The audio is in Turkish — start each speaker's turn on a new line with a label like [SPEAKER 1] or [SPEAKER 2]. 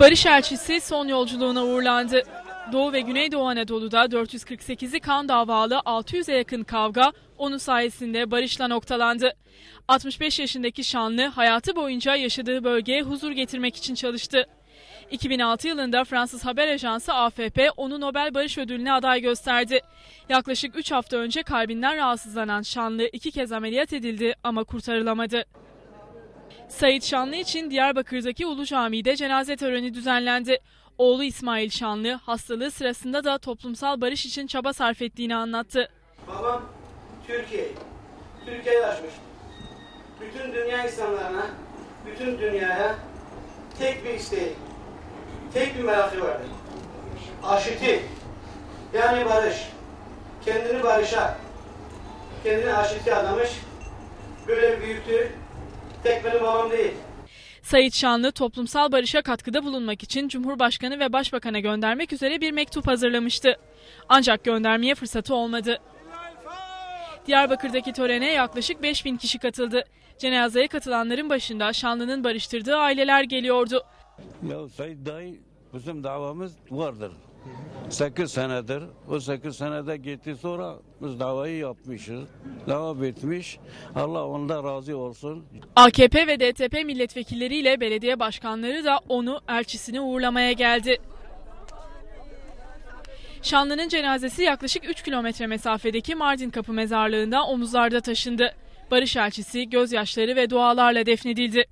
[SPEAKER 1] Barış elçisi son yolculuğuna uğurlandı. Doğu ve Güneydoğu Anadolu'da 448'i kan davalı 600'e yakın kavga onun sayesinde barışla noktalandı. 65 yaşındaki Şanlı hayatı boyunca yaşadığı bölgeye huzur getirmek için çalıştı. 2006 yılında Fransız haber ajansı AFP onu Nobel Barış Ödülü'ne aday gösterdi. Yaklaşık 3 hafta önce kalbinden rahatsızlanan Şanlı iki kez ameliyat edildi ama kurtarılamadı. Sayit Şanlı için Diyarbakır'daki Ulu Cami'de cenaze töreni düzenlendi. Oğlu İsmail Şanlı hastalığı sırasında da toplumsal barış için çaba sarf ettiğini anlattı.
[SPEAKER 2] Babam Türkiye'yi, Türkiye'yi açmış. Bütün dünya insanlarına, bütün dünyaya tek bir isteği, tek bir merakı vardı. Aşiti, yani barış. Kendini barışa, kendini aşiti adamış. Böyle büyüktü. Tek benim babam değil.
[SPEAKER 1] Sayit Şanlı toplumsal barışa katkıda bulunmak için Cumhurbaşkanı ve Başbakan'a göndermek üzere bir mektup hazırlamıştı. Ancak göndermeye fırsatı olmadı. Diyarbakır'daki törene yaklaşık 5000 kişi katıldı. Cenazeye katılanların başında Şanlı'nın barıştırdığı aileler geliyordu.
[SPEAKER 3] Ya Sayın dayı bizim davamız vardır. 8 senedir. O 8 senede gitti sonra biz davayı yapmışız. Dava bitmiş. Allah ondan razı olsun.
[SPEAKER 1] AKP ve DTP milletvekilleriyle belediye başkanları da onu elçisini uğurlamaya geldi. Şanlı'nın cenazesi yaklaşık 3 kilometre mesafedeki Mardin Kapı mezarlığında omuzlarda taşındı. Barış elçisi gözyaşları ve dualarla defnedildi.